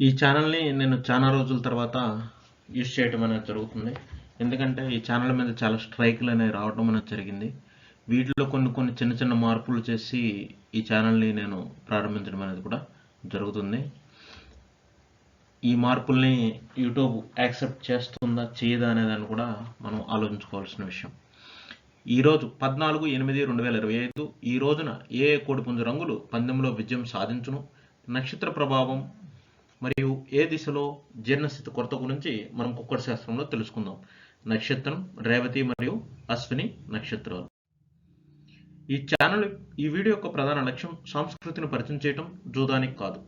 ఈ ఛానల్ని నేను చాలా రోజుల తర్వాత యూజ్ చేయడం అనేది జరుగుతుంది. ఎందుకంటే ఈ ఛానల్ మీద చాలా స్ట్రైక్లు అనేవి రావడం అనేది జరిగింది. వీటిలో కొన్ని కొన్ని చిన్న చిన్న మార్పులు చేసి ఈ ఛానల్ని నేను ప్రారంభించడం అనేది కూడా జరుగుతుంది. ఈ మార్పుల్ని యూట్యూబ్ యాక్సెప్ట్ చేస్తుందా చేయదా అనేదాన్ని కూడా మనం ఆలోచించుకోవాల్సిన విషయం. ఈరోజు పద్నాలుగు ఎనిమిది రెండు వేల ఇరవై ఐదు ఈ రోజున ఏ ఏ కోడిపుంజు రంగులు పందెంలో విజయం సాధించును? నక్షత్ర ప్రభావం మరియు ఏ దిశలో జీర్ణస్థితి కొరత గురించి మనం కుక్కడి శాస్త్రంలో తెలుసుకుందాం. నక్షత్రం రేవతి మరియు అశ్విని నక్షత్రాలు. ఈ ఛానల్ ఈ వీడియో యొక్క ప్రధాన లక్ష్యం సంస్కృతిని పరిచయం చేయటం జూదానికి కాదు.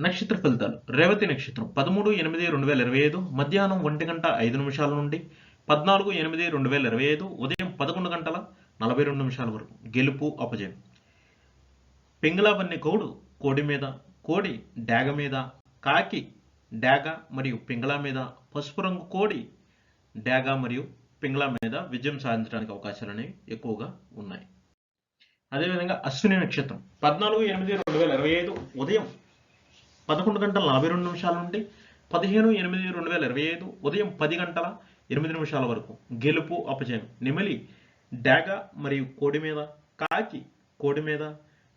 నక్షత్ర ఫలితాలు. రేవతి నక్షత్రం. పదమూడు ఎనిమిది రెండు వేల ఇరవై ఐదు మధ్యాహ్నం ఒంటి గంట ఐదు నిమిషాల నుండి పద్నాలుగు ఎనిమిది రెండు వేల ఇరవై ఐదు ఉదయం పదకొండు గంటల నలభై రెండు నిమిషాల వరకు. గెలుపు అపజయం. పింగళావన్ని గౌడు కోడి మీద కోడి డాగ మీద కాకి డాగ మరియు పింగళా మీద పసుపు రంగు కోడి డాగ మరియు పింగళా మీద విజయం సాధించడానికి అవకాశాలు అనేవి ఎక్కువగా ఉన్నాయి. అదేవిధంగా అశ్విని నక్షత్రం పద్నాలుగు ఎనిమిది రెండు వేల ఇరవై ఐదు ఉదయం పదకొండు గంటల నలభై రెండు నిమిషాల నుండి పదిహేను ఎనిమిది రెండు వేల ఇరవై ఐదు ఉదయం పది గంటల ఎనిమిది నిమిషాల వరకు గెలుపు అపజయం నెమలి డాగ మరియు కోడి మీద కాకి కోడి మీద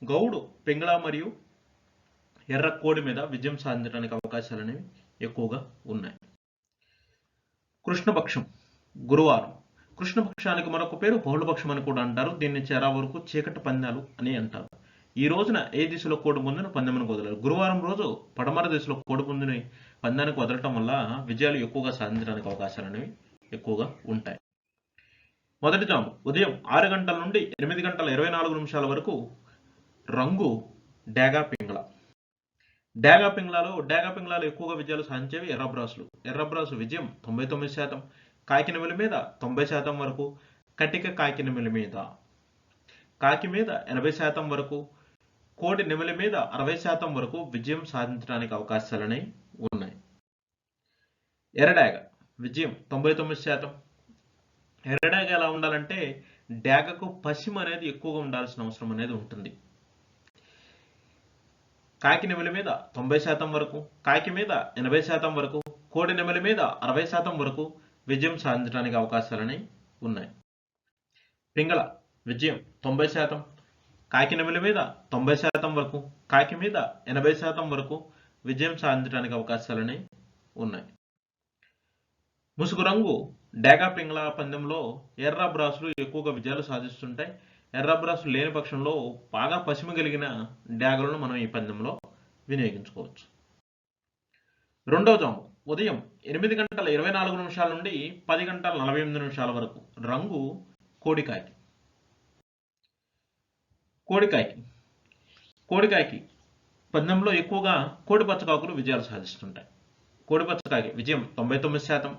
గౌడు పింగళ మరియు ఎర్ర కోడి మీద విజయం సాధించడానికి అవకాశాలు అనేవి ఎక్కువగా ఉన్నాయి. కృష్ణపక్షం గురువారం. కృష్ణపక్షానికి మరొక పేరు బహుళపక్షం అని కూడా అంటారు. దీన్ని చేరా వరకు చీకటి పందాలు అని అంటారు. ఈ రోజున ఏ దిశలో కోడి పుంజును పందెమునికి వదలరు? గురువారం రోజు పడమర దిశలో కోడి పుంజుని పందానికి వదలటం వల్ల విజయాలు ఎక్కువగా సాధించడానికి అవకాశాలు అనేవి ఎక్కువగా ఉంటాయి. మొదటి జాము. ఉదయం ఆరు గంటల నుండి ఎనిమిది గంటల ఇరవై నాలుగు నిమిషాల వరకు రంగు డేగా పింగళ. డాగా పింగ్లాలో డాగా పింగ్లాలో ఎక్కువగా విజయాలు సాధించేవి ఎర్రబ్రాసులు. ఎర్రబ్రాసు విజయం తొంభై తొమ్మిది శాతం. కాకినమిలి మీద తొంభై శాతం వరకు కటిక కాకినమిలి మీద కాకి మీద ఎనభై శాతం వరకు కోటి నిమిలి మీద అరవై శాతం వరకు విజయం సాధించడానికి అవకాశాలనే ఉన్నాయి. ఎర్రడాగ విజయం తొంభై తొమ్మిది శాతం. ఎర్రడాగ ఎలా ఉండాలంటే డాగకు పశ్చిమ అనేది ఎక్కువగా ఉండాల్సిన అవసరం అనేది ఉంటుంది. కాకి నెమలి మీద తొంభై శాతం వరకు కాకి మీద ఎనభై శాతం వరకు కోడి నెమలి మీద అరవై శాతం వరకు విజయం సాధించడానికి అవకాశాలని ఉన్నాయి. పింగళ విజయం తొంభై శాతం కాకి నెమలి మీద తొంభై శాతం వరకు కాకి మీద ఎనభై శాతం వరకు విజయం సాధించడానికి అవకాశాలని ఉన్నాయి. ముసుగు రంగు డేగా పింగళ పందెంలో ఎర్ర బ్రాసులు ఎక్కువగా విజయాలు సాధిస్తుంటాయి. ఎర్ర బ్రాసులు లేని పక్షంలో బాగా పసిమి కలిగిన డాగలను మనం ఈ పందెంలో వినియోగించుకోవచ్చు. రెండవ జాము ఉదయం ఎనిమిది గంటల ఇరవై నాలుగు నిమిషాల నుండి పది గంటల నలభై ఎనిమిది నిమిషాల వరకు రంగు కోడికాయకి. కోడికాయకి. కోడికాయకి పందెంలో ఎక్కువగా కోడి పచ్చకాకులు విజయాలు సాధిస్తుంటాయి. కోడి పచ్చకాకి విజయం తొంభై తొమ్మిది శాతం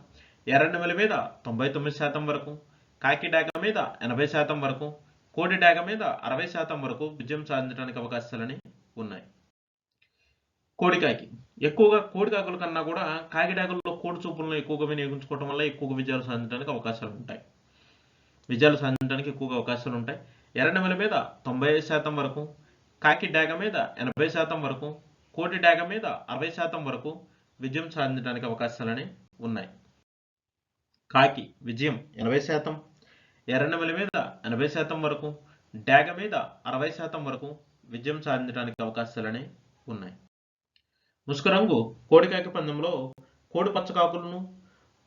ఎర్రనెమలి మీద తొంభై తొమ్మిది శాతం వరకు కాకి డాక మీద ఎనభై శాతం వరకు కోడి డాగ మీద అరవై శాతం వరకు విజయం సాధించడానికి అవకాశాలని ఉన్నాయి. కోడికాకి ఎక్కువగా కోడికాకుల కన్నా కూడా కాకిడాకుల్లో కోడి చూపులను ఎక్కువగా వినియోగించుకోవడం వల్ల ఎక్కువగా విజయాలు సాధించడానికి అవకాశాలు ఉంటాయి. విజయాలు సాధించడానికి ఎక్కువగా అవకాశాలు ఉంటాయి. ఎర్రనెమల మీద తొంభై శాతం వరకు కాకి డాగ మీద ఎనభై శాతం వరకు కోటి డాగ మీద అరవై శాతం వరకు విజయం సాధించడానికి అవకాశాలని ఉన్నాయి. కాకి విజయం ఎనభై శాతం ఎర్రనెమల మీద ఎనభై శాతం వరకు డాగ మీద అరవై శాతం వరకు విజయం సాధించడానికి అవకాశాలని ఉన్నాయి. ముసుగు రంగు కోడికాకి పందెంలో కోడి పచ్చకాకులను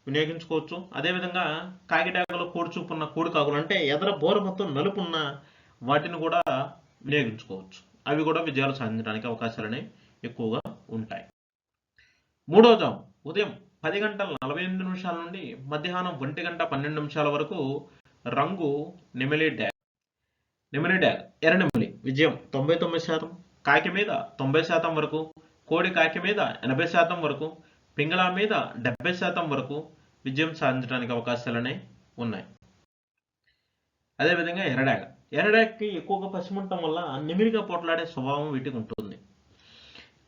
వినియోగించుకోవచ్చు. అదేవిధంగా కాకిడాకలో కోడి చూపున్న కోడి కాకులు అంటే ఎదర బోర మొత్తం నలుపున్న వాటిని కూడా వినియోగించుకోవచ్చు. అవి కూడా విజయాలు సాధించడానికి అవకాశాలనే ఎక్కువగా ఉంటాయి. మూడో జాము ఉదయం పది గంటల నలభై ఎనిమిది నిమిషాల నుండి మధ్యాహ్నం ఒంటి గంట పన్నెండు నిమిషాల వరకు రంగు నెమిలి డ్యాగ్. నెమిలి డ్యాగ్. ఎర్ర నెమిలి. విజయం తొంభై తొమ్మిది శాతం. కాకి మీద తొంభై శాతం వరకు. కోడి కాకి మీద ఎనభై శాతం వరకు. పింగళా మీద డెబ్బై శాతం వరకు. విజయం సాధించడానికి అవకాశాలనే ఉన్నాయి. అదేవిధంగా ఎర్రడాగ ఎర్రడాగకి ఎక్కువగా పశ్చిమ ఉండటం వల్ల నిమిరిగా పోట్లాడే స్వభావం వీటికి ఉంటుంది.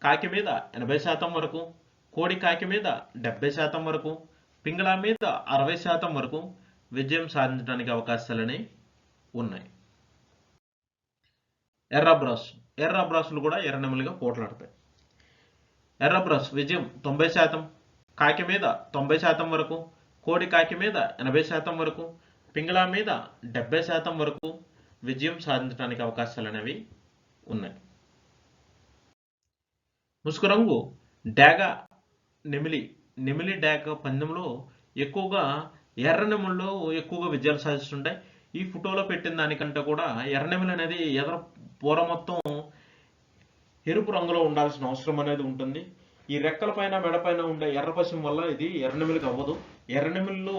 కాకి మీద ఎనభై శాతం వరకు. కోడి కాకి మీద డెబ్బై శాతం వరకు. పింగళా మీద అరవై శాతం వరకు. విజయం సాధించడానికి అవకాశాలని ఉన్నాయి. ఎర్ర ఎర్రబ్రాసులు కూడా ఎర్ర నెమలిగా పోట్లాడతాయి ఎర్రబ్రాస్ విజయం తొంభై శాతం కాకి మీద తొంభై శాతం వరకు కోడి కాకి మీద ఎనభై శాతం వరకు పింగళా మీద డెబ్బై శాతం వరకు విజయం సాధించడానికి అవకాశాలు అనేవి ఉన్నాయి. ముసుగు రంగు డాగ నెమిలి నెమిలి డాగ పందెంలో ఎక్కువగా ఎర్ర ఎక్కువగా విజయాలు సాధిస్తుంటాయి. ఈ ఫోటోలో పెట్టిన దానికంటే కూడా ఎర్ర అనేది ఎదర పూర మొత్తం ఎరుపు రంగులో ఉండాల్సిన అవసరం అనేది ఉంటుంది. ఈ రెక్కల పైన మెడపైన ఉండే ఎర్ర పశం వల్ల ఇది ఎర్రనెమిలికి అవ్వదు. ఎర్రనెమిళ్ళు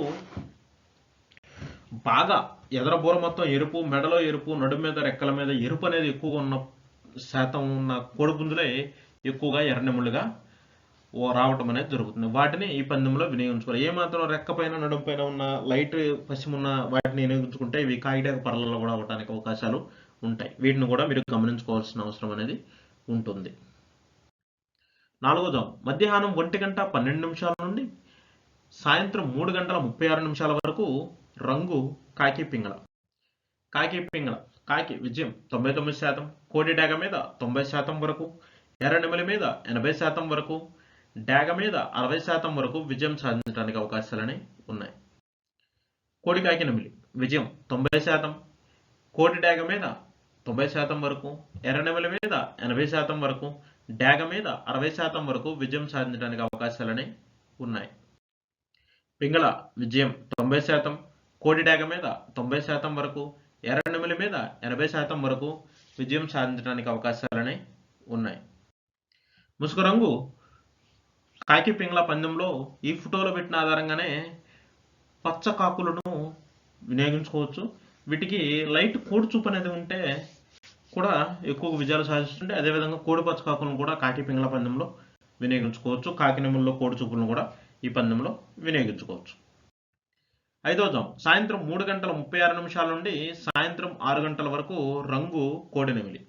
బాగా ఎదర బూర మొత్తం ఎరుపు మెడలో ఎరుపు నడుము మీద రెక్కల మీద ఎరుపు అనేది ఎక్కువగా ఉన్న శాతం ఉన్న కోడిపుంజులే ఎక్కువగా ఎర్రనెముళ్ళుగా రావటం అనేది జరుగుతుంది. వాటిని ఈ పందెంలో వినియోగించుకోవాలి. ఏమాత్రం రెక్క పైన నడుము పైన ఉన్న లైట్ పశ్చిమున్న వాటిని వినియోగించుకుంటే ఇవి కాగిటాక పరలలో కూడా అవడానికి అవకాశాలు ఉంటాయి. వీటిని కూడా మీరు గమనించుకోవాల్సిన అవసరం అనేది ఉంటుంది. నాలుగో మధ్యాహ్నం ఒంటి గంట పన్నెండు నిమిషాల నుండి సాయంత్రం మూడు గంటల ముప్పై ఆరు నిమిషాల వరకు రంగు కాకి పింగళ. కాకి పింగళ. కాకి విజయం తొంభై తొమ్మిది శాతం. కోడి డాగ మీద తొంభై శాతం వరకు. ఎర్ర నెమలి మీద ఎనభై శాతం వరకు. డాగ మీద అరవై శాతం వరకు విజయం సాధించడానికి అవకాశాలని ఉన్నాయి. కోడి కాకి విజయం తొంభై శాతం. కోడి డాగ మీద తొంభై శాతం వరకు ఎర్రనెమల మీద ఎనభై శాతం వరకు డాగ మీద అరవై శాతం వరకు విజయం సాధించడానికి అవకాశాలని ఉన్నాయి. పింగళ విజయం తొంభై శాతం. కోడి డాగ మీద తొంభై శాతం వరకు ఎర్రనెమల మీద ఎనభై శాతం వరకు విజయం సాధించడానికి అవకాశాలని ఉన్నాయి. ముసుగు రంగు కాకి పింగ్ల పందెంలో ఈ ఫోటోలో పెట్టిన ఆధారంగానే పచ్చ కాకులను వినియోగించుకోవచ్చు. వీటికి లైట్ కోడి చూపు అనేది ఉంటే కూడా ఎక్కువ విజయాలు సాధిస్తుంటే అదేవిధంగా కోడి పచ్చ కాకులను కూడా కాకి పింగ్ల పందెంలో వినియోగించుకోవచ్చు. కాకినెముల్లో కోడి చూపులను కూడా ఈ పందెంలో వినియోగించుకోవచ్చు. ఐదో జాం. సాయంత్రం మూడు గంటల ముప్పై ఆరు నిమిషాల నుండి సాయంత్రం ఆరు గంటల వరకు రంగు కోడినెమిలి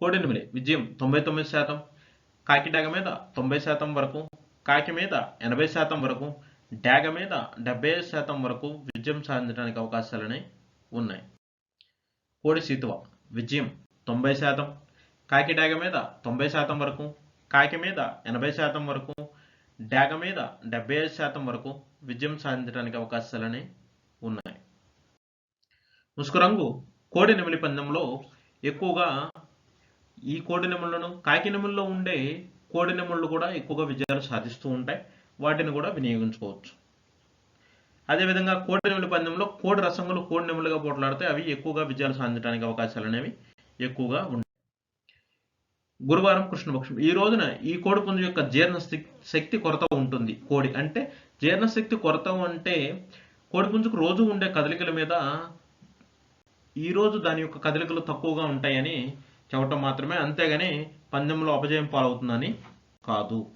కోడినెమిలి విజయం తొంభై తొమ్మిది శాతం. కాకి డాగ మీద తొంభై శాతం వరకు కాకి మీద ఎనభై శాతం వరకు డాగ మీద డెబ్బై ఐదు శాతం వరకు విజయం సాధించడానికి అవకాశాలని ఉన్నాయి. కోడి సీతువ విజయం తొంభై శాతం కాకి డాగ మీద తొంభై శాతం వరకు కాకి మీద ఎనభై శాతం వరకు డాగ మీద డెబ్బై ఐదు శాతం వరకు విజయం సాధించడానికి అవకాశాలని ఉన్నాయి. ముసుకు రంగు కోడి నెమిలి పందెంలో ఎక్కువగా ఈ కోడి కాకినెముల్లో కాకి నెమల్లో ఉండే కోడి నెమళ్ళు కూడా ఎక్కువగా విజయాలు సాధిస్తూ ఉంటాయి. వాటిని కూడా వినియోగించుకోవచ్చు. అదేవిధంగా కోడి నెమలి పందెంలో కోడి రసంగులు కోడినెములుగా పోట్లాడితే అవి ఎక్కువగా విజయాలు సాధించడానికి అవకాశాలు అనేవి ఎక్కువగా ఉంటాయి. గురువారం కృష్ణపక్షం. ఈ రోజున ఈ కోడి పుంజు యొక్క జీర్ణ శక్తి కొరత ఉంటుంది. కోడి అంటే జీర్ణశక్తి కొరత అంటే కోడి పుంజుకు రోజు ఉండే కదలికల మీద ఈ రోజు దాని యొక్క కదలికలు తక్కువగా ఉంటాయని చెప్పటం మాత్రమే. అంతేగాని పందెంలో అపజయం పాలవుతుందని కాదు.